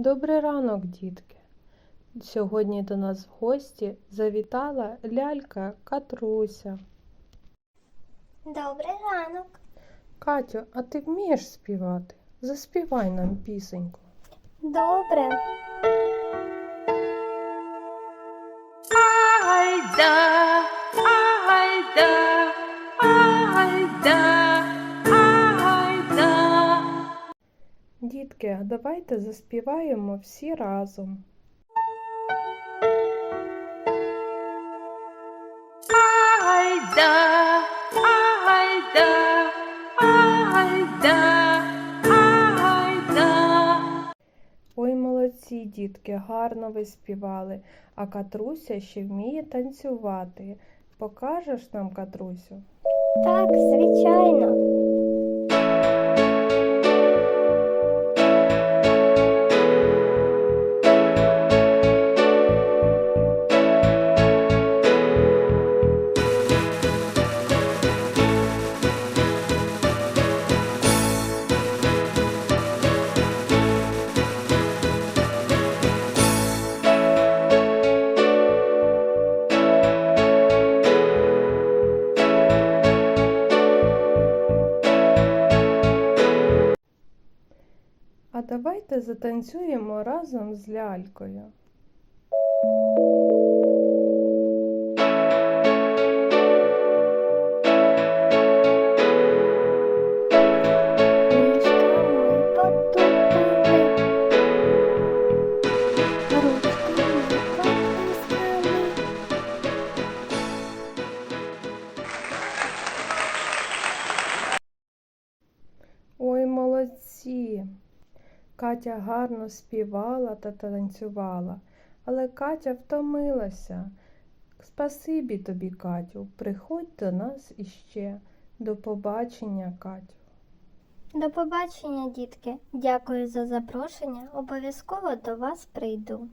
Добрий ранок, дітки. Сьогодні до нас в гості завітала лялька Катруся. Добрий ранок. Катю, а ти вмієш співати? Заспівай нам пісеньку. Добре. Дітки, давайте заспіваємо всі разом. Айда, айда, айда, айда. Ой, молодці, дітки, гарно ви співали, а Катруся ще вміє танцювати. Покажеш нам, Катрусю? Так, звичайно. Давайте затанцюємо разом з лялькою. Ой, молодці! Катя гарно співала та танцювала, але Катя втомилася. Спасибі тобі, Катю, приходь до нас іще. До побачення, Катю. До побачення, дітки. Дякую за запрошення. Обов'язково до вас прийду.